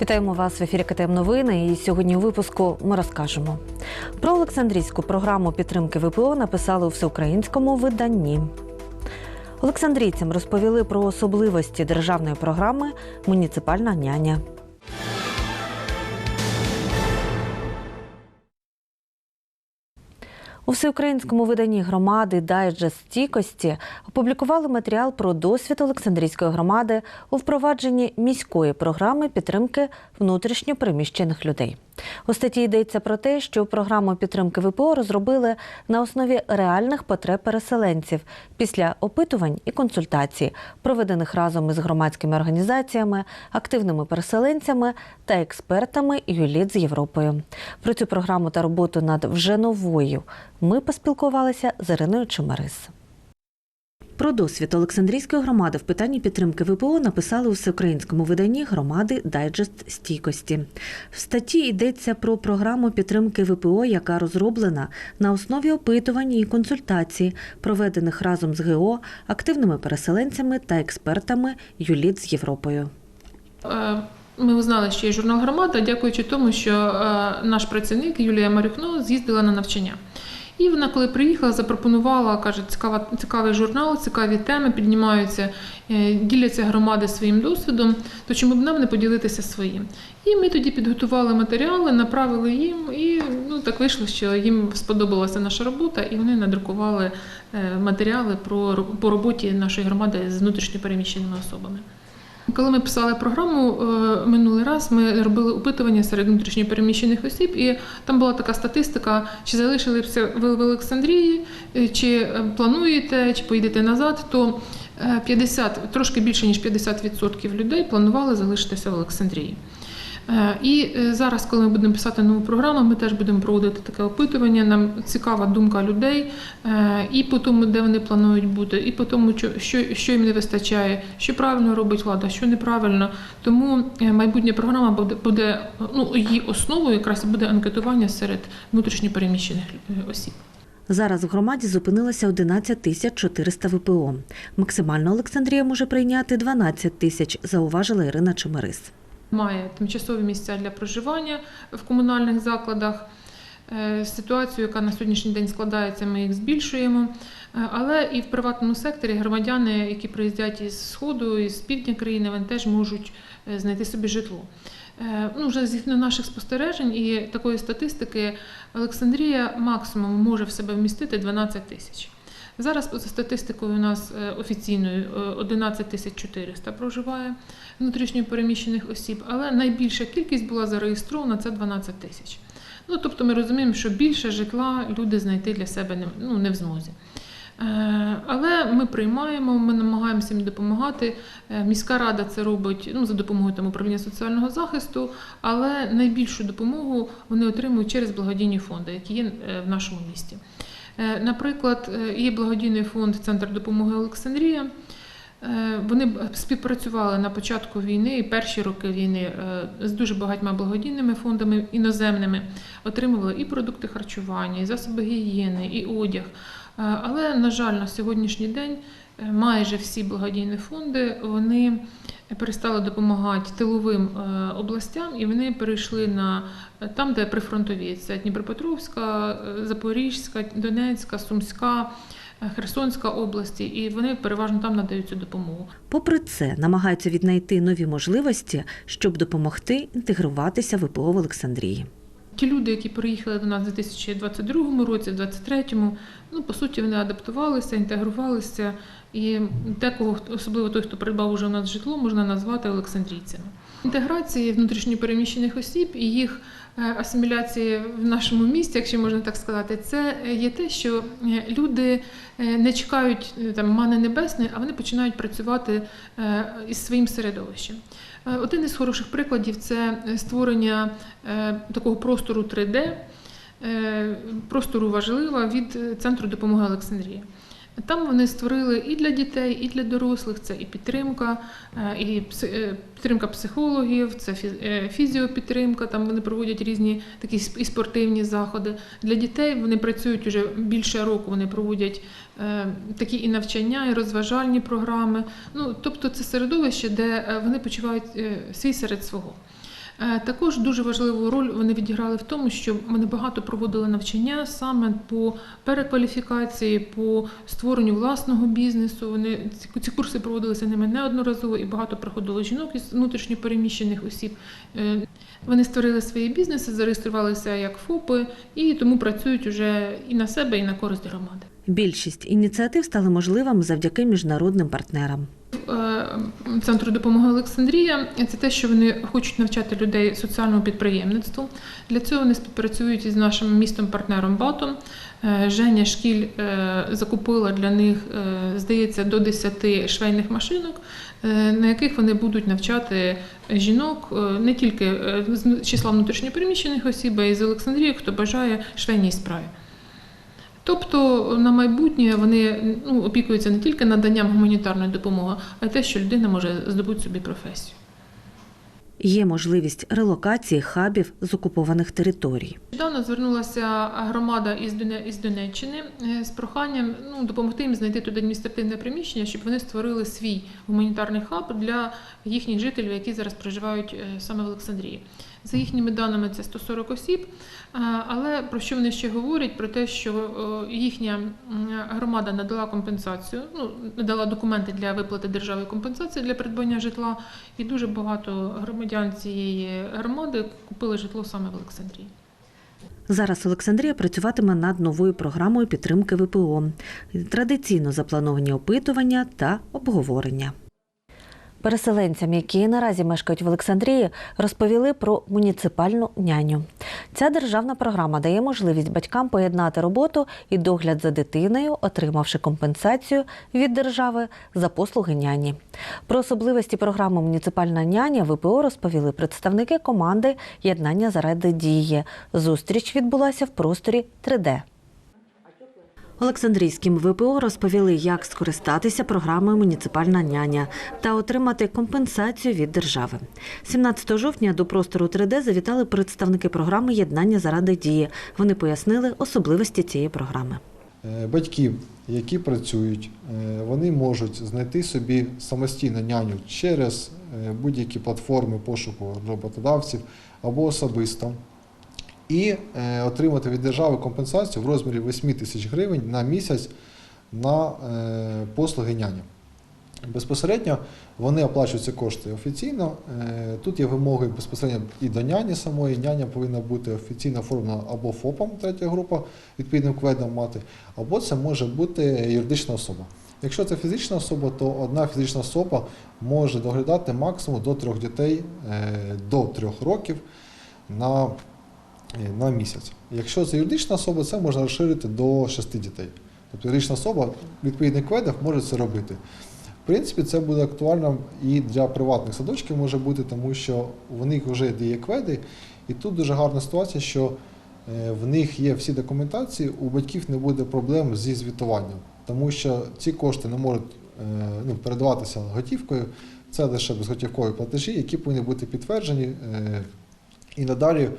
Вітаємо вас в ефірі КТМ Новини. І сьогодні у випуску ми розкажемо про Олександрійську програму підтримки ВПО написали у всеукраїнському виданні. Олександрійцям розповіли про особливості державної програми Муніципальна няня. У всеукраїнському виданні громади Дайджест стійкості опублікували матеріал про досвід Олександрійської громади у впровадженні міської програми підтримки внутрішньо переміщених людей. У статті йдеться про те, що програму підтримки ВПО розробили на основі реальних потреб переселенців після опитувань і консультацій, проведених разом із громадськими організаціями, активними переселенцями та експертами ЮЛІТ з Європою. Про цю програму та роботу над вже новою ми поспілкувалися з Іриною Чемерис. Про досвід Олександрійської громади в питанні підтримки ВПО написали у всеукраїнському виданні громади Дайджест стійкості. В статті йдеться про програму підтримки ВПО, яка розроблена на основі опитувань і консультацій, проведених разом з ГО, активними переселенцями та експертами ЮЛІТ з Європою. Е, Ми узнали, що є журнал громада, дякуючи тому, що е, наш працівник Юлія Марюхно з'їздила на навчання. І вона, коли приїхала, запропонувала, каже, цікава, цікавий журнал, цікаві теми піднімаються, е, діляться громади своїм досвідом, то чому б нам не поділитися своїм? І ми тоді підготували матеріали, направили їм, і ну так вийшло, що їм сподобалася наша робота, і вони надрукували е, матеріали про по роботі нашої громади з внутрішньопереміщеними особами. Коли ми писали програму е, минулий раз, ми робили опитування серед внутрішньопереміщених осіб, і там була така статистика, чи залишилися ви в Олександрії, е, чи е, плануєте, чи поїдете назад, то е, 50, трошки більше ніж 50% людей планували залишитися в Олександрії. Е, І е, зараз, коли ми будемо писати нову програму, ми теж будемо проводити таке опитування. Нам цікава думка людей е, і по тому, де вони планують бути, і по тому, що, що, їм не вистачає, що правильно робить влада, що неправильно. Тому майбутня програма буде, буде ну, її основою якраз буде анкетування серед внутрішньопереміщених осіб. Зараз в громаді зупинилося 11 тисяч 400 ВПО. Максимально Олександрія може прийняти 12 тисяч, зауважила Ірина Чемерис. Має тимчасові місця для проживання в комунальних закладах. Е, Ситуацію, яка на сьогоднішній день складається, ми їх збільшуємо. Е, Але і в приватному секторі громадяни, які приїздять із сходу, із півдня країни, вони теж можуть е, знайти собі житло. Ну, вже згідно наших спостережень і такої статистики, Олександрія максимум може в себе вмістити 12 тисяч. Зараз за статистикою у нас е, офіційною е, 11 тисяч 400 проживає внутрішньо переміщених осіб, але найбільша кількість була зареєстрована це 12 тисяч. Ну тобто ми розуміємо, що більше житла люди знайти для себе не, ну, не в змозі. Е, Але ми приймаємо, ми намагаємося їм допомагати. Е, Міська рада це робить ну, за допомогою там, управління соціального захисту, але найбільшу допомогу вони отримують через благодійні фонди, які є е, в нашому місті. Е, Наприклад, і є благодійний фонд Центр допомоги Олександрія. Е, Вони співпрацювали на початку війни і перші роки війни е, з дуже багатьма благодійними фондами іноземними, отримували і продукти харчування, і засоби гігієни, і одяг. Е, Але, на жаль, на сьогоднішній день е, майже всі благодійні фонди вони перестали допомагати тиловим е, областям, і вони перейшли на е, там, де прифронтові. Це Дніпропетровська, е, Запорізька, Донецька, Сумська. е, Херсонська області, і вони переважно там надають цю допомогу. Попри це, намагаються віднайти нові можливості, щоб допомогти інтегруватися ВПО в Олександрії. Ті люди, які приїхали до нас у 2022 році, в 2023, ну по суті, вони адаптувалися, інтегрувалися, і декого, особливо той, хто придбав уже у нас житло, можна назвати олександрійцями. Інтеграції внутрішньопереміщених осіб і їх е, асиміляції в нашому місті, якщо можна так сказати, це є те, що е, люди е, не чекають е, там мани небесної, а вони починають працювати е, із своїм середовищем. Е, Один із хороших прикладів це створення е, такого простору 3D, е, простору важлива від е, центру допомоги Олександрії. Там вони створили і для дітей, і для дорослих це і підтримка, е, і е, підтримка психологів, це е, фізіопідтримка. Там вони проводять різні такі і спортивні заходи. Для дітей вони працюють уже більше року. Вони проводять такі і навчання, і розважальні програми. Ну тобто, це середовище, де вони почувають свій серед свого. Е, Також дуже важливу роль вони відіграли в тому, що вони багато проводили навчання саме по перекваліфікації, по створенню власного бізнесу. Вони ці, курси проводилися ними неодноразово і багато приходило жінок із внутрішньопереміщених осіб. Е, Вони створили свої бізнеси, зареєструвалися як ФОПи і тому працюють уже і на себе, і на користь громади. Більшість ініціатив стали можливими завдяки міжнародним партнерам. Е, Центру допомоги Олександрія це те, що вони хочуть навчати людей соціальному підприємництву. Для цього вони співпрацюють із нашим містом-партнером Батом. Е, Женя Шкіль е, закупила для них, здається, до 10 швейних машинок, на яких вони будуть навчати жінок не тільки з числа внутрішньопереміщених осіб, а й з Олександрії, хто бажає швейній справі. Тобто на майбутнє вони ну, опікуються не тільки наданням гуманітарної допомоги, а й те, що людина може здобути собі професію. Є можливість релокації хабів з окупованих територій. Недавно звернулася громада із Донеччини е, з проханням ну, допомогти їм знайти тут адміністративне приміщення, щоб вони створили свій гуманітарний хаб для їхніх жителів, які зараз проживають е, саме в Олександрії. За їхніми даними, це 140 осіб. Е, Але про що вони ще говорять? Про те, що е, їхня громада надала компенсацію, ну надала документи для виплати держави компенсації для придбання житла, і дуже багато громадян цієї громади купили житло саме в Олександрії. Зараз Олександрія працюватиме над новою програмою підтримки ВПО. Традиційно заплановані опитування та обговорення. Переселенцям, які наразі мешкають в Олександрії, розповіли про муніципальну няню. Ця державна програма дає можливість батькам поєднати роботу і догляд за дитиною, отримавши компенсацію від держави за послуги няні. Про особливості програми Муніципальна няня ВПО розповіли представники команди Єднання заради дії. Зустріч відбулася в просторі 3D. Олександрійським ВПО розповіли, як скористатися програмою Муніципальна няня та отримати компенсацію від держави. 17 жовтня до простору 3D завітали представники програми Єднання заради дії. Вони пояснили особливості цієї програми. Е, Батьків, які працюють, е, вони можуть знайти собі самостійно няню через е, будь-які платформи пошуку роботодавців або особисто і е, отримати від держави компенсацію в розмірі 8 тисяч гривень на місяць на е, послуги няні. Безпосередньо вони оплачують ці кошти офіційно. Е, Тут є вимоги безпосередньо і до няні самої. Няня повинна бути офіційно оформлена або ФОПом, третя група, відповідним кведом мати, або це може бути юридична особа. Якщо це фізична особа, то одна фізична особа може доглядати максимум до трьох дітей до трьох років на, на місяць. Якщо це юридична особа, це можна розширити до шести дітей. Тобто юридична особа в відповідних кведах може це робити. В принципі, це буде актуально і для приватних садочків може бути, тому що в них вже є кведи, і тут дуже гарна ситуація, що е, в них є всі документації, у батьків не буде проблем зі звітуванням, тому що ці кошти не можуть е, ну, передаватися готівкою. Це лише безготівкові платежі, які повинні бути підтверджені, е, і надалі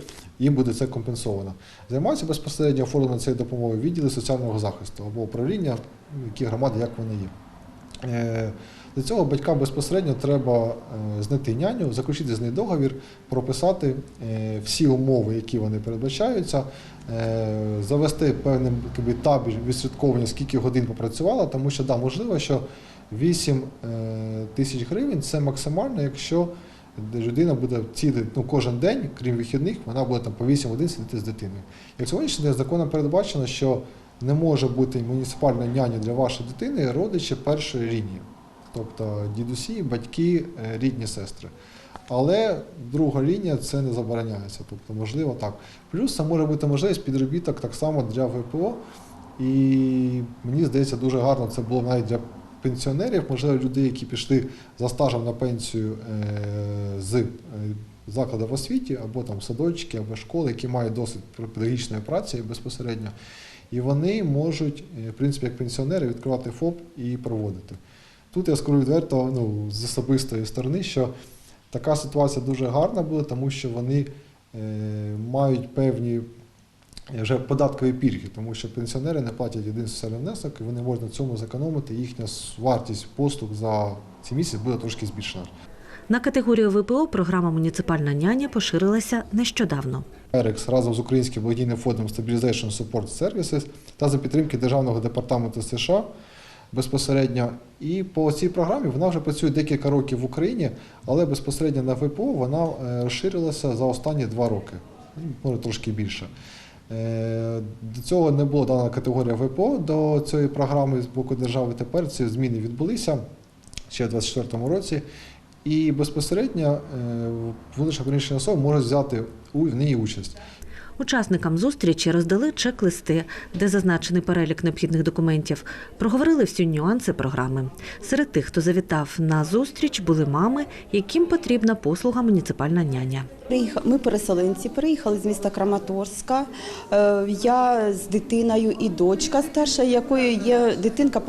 їм буде це компенсовано. Займаються безпосередньо оформленням цієї допомоги відділи соціального захисту або управління, які громади, як вони є. Е, Для цього батькам безпосередньо треба е, знайти няню, заключити з нею договір, прописати е, всі умови, які вони передбачаються, завести певний табір відслідковування, скільки годин попрацювала, тому що да, можливо, що 8 е, тисяч гривень це максимально, якщо людина буде цілий, ну, кожен день, крім вихідних, вона буде там по 8 годин сидіти з дитиною. Як сьогоднішній день законом передбачено, що не може бути муніципальна няня для вашої дитини родичі першої лінії, тобто дідусі, батьки, е, рідні сестри. Але друга лінія це не забороняється, тобто можливо так. Плюс це може бути можливість підробіток так само для ВПО. І мені здається, дуже гарно це було навіть для пенсіонерів, можливо, людей, які пішли за стажем на пенсію е, з е, закладів в освіті, або там садочки, або школи, які мають досвід педагогічної праці безпосередньо. І вони можуть, е, в принципі, як пенсіонери, відкривати ФОП і проводити. Тут я скажу відверто ну, з особистої сторони, що така ситуація дуже гарна буде, тому що вони мають певні вже податкові пільги, тому що пенсіонери не платять один соціальний внесок, і вони можуть на цьому зекономити. Їхня вартість послуг за ці місяць буде трошки збільшена. На категорію ВПО програма Муніципальна няня поширилася нещодавно. Ерекс разом з Українським благодійним фондом Stabilization Support Services та за підтримки Державного департаменту США безпосередньо. І по цій програмі вона вже працює декілька років в Україні, але безпосередньо на ВПО вона е, розширилася за останні два роки, ну, може трошки більше. Е, До цього не була дана категорія ВПО до цієї програми з боку держави. Тепер ці зміни відбулися ще в 2024 році. І безпосередньо е, внутрішньо переміщені особи можуть взяти в ній участь. Учасникам зустрічі роздали чек-листи, де зазначений перелік необхідних документів. Проговорили всі нюанси програми. Серед тих, хто завітав на зустріч, були мами, яким потрібна послуга муніципальна няня. Ми переселенці, переїхали з міста Краматорська. Е, Я з дитиною і дочка старша, якої є дитинка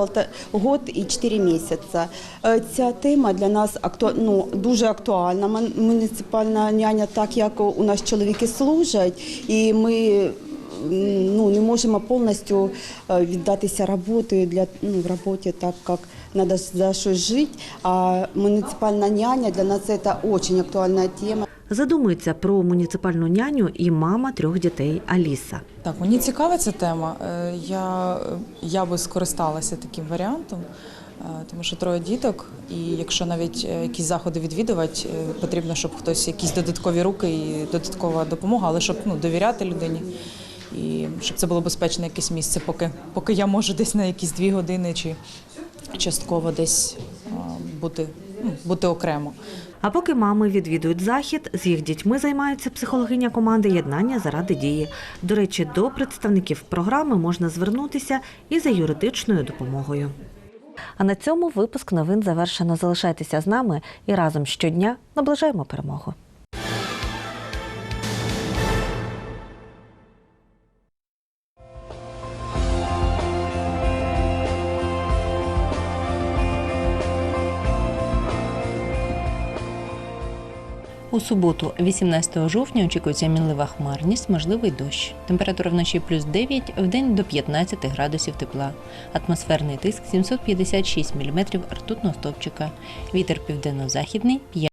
год і 4 місяці. Е, Ця тема для нас ну, дуже актуальна. Муніципальна няня, так як у нас чоловіки служать, і ми ну, не можемо повністю е, віддатися роботі для ну, в роботі, так як треба за щось жити. А муніципальна няня для нас це дуже актуальна тема. Задумується про муніципальну няню і мама трьох дітей Аліса. Так, мені цікава ця тема. Е, Я, я би скористалася таким варіантом, е, тому що троє діток, і якщо навіть е, якісь заходи відвідувати, потрібно, щоб хтось якісь додаткові руки і додаткова допомога, але щоб ну, довіряти людині. І щоб це було безпечне якесь місце, поки, поки я можу десь на якісь дві години чи частково десь е, бути, бути окремо. А поки мами відвідують захід, з їх дітьми займається психологиня команди Єднання заради дії. До речі, до представників програми можна звернутися і за юридичною допомогою. А на цьому випуск новин завершено. Залишайтеся з нами і разом щодня наближаємо перемогу. У суботу, 18 жовтня, очікується мінлива хмарність, можливий дощ. Температура вночі плюс 9, вдень до 15 градусів тепла. Атмосферний тиск 756 мм ртутного стопчика. Вітер південно-західний 5